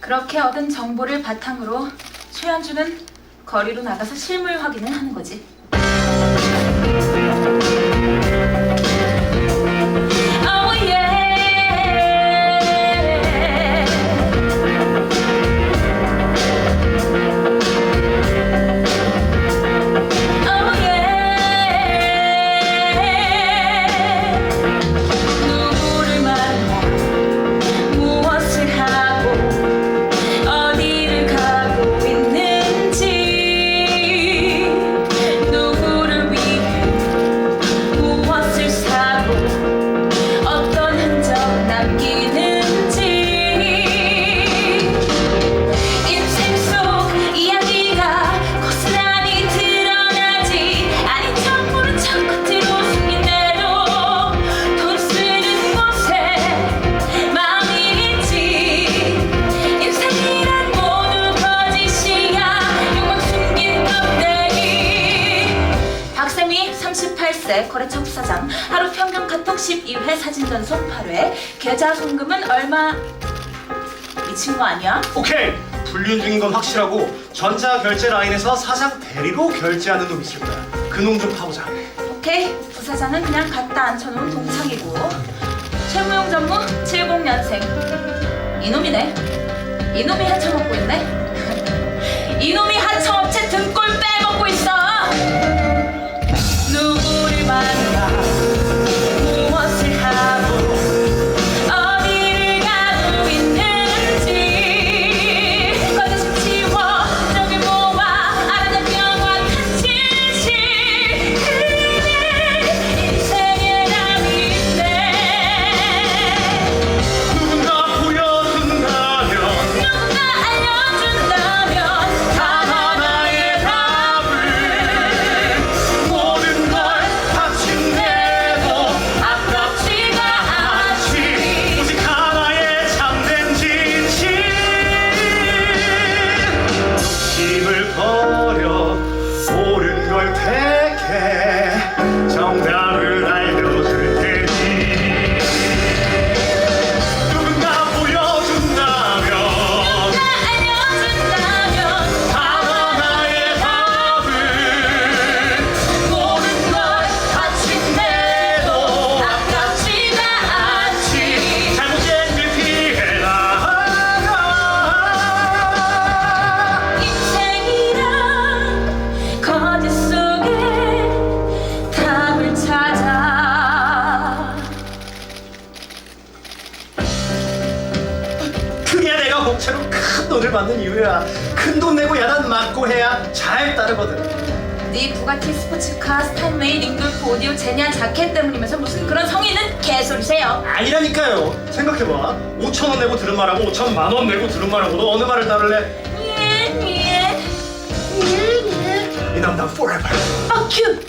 그렇게 얻은 정보를 바탕으로 최현주는 거리로 나가서 실물 확인을 하는 거지. 38세 거래처 부사장. 하루 평균 카톡 12회 사진 전송 8회. 계좌 송금은 얼마? 미친 거 아니야? 오케이. 불륜 중인 건 확실하고 전자 결제 라인에서 사장 대리로 결제하는 놈이 있을 거야. 그 놈 좀 파보자. 오케이. 부사장은 그냥 갖다 앉혀놓은 동창이고. 최무용 전무 70년생. 이놈이네. 이놈이 하청먹고 있네. 이놈이 하청업체 등골 빼먹고 있어 걸 택해. 정답을 목차로 큰 돈을 받는 이유야 큰 돈 내고 야단 맞고 해야 잘 따르거든 네 부가티 스포츠카 스타일메이 링돌프 오디오 제니안 자켓 때문이면서 무슨 그런 성의는 개소리세요 아니라니까요 생각해봐 5천 원 내고 들은 말하고 5천만 원 내고 들은 말하고 너 어느 말을 따를래? 예, 예. 이 남자 forever 어, 큐!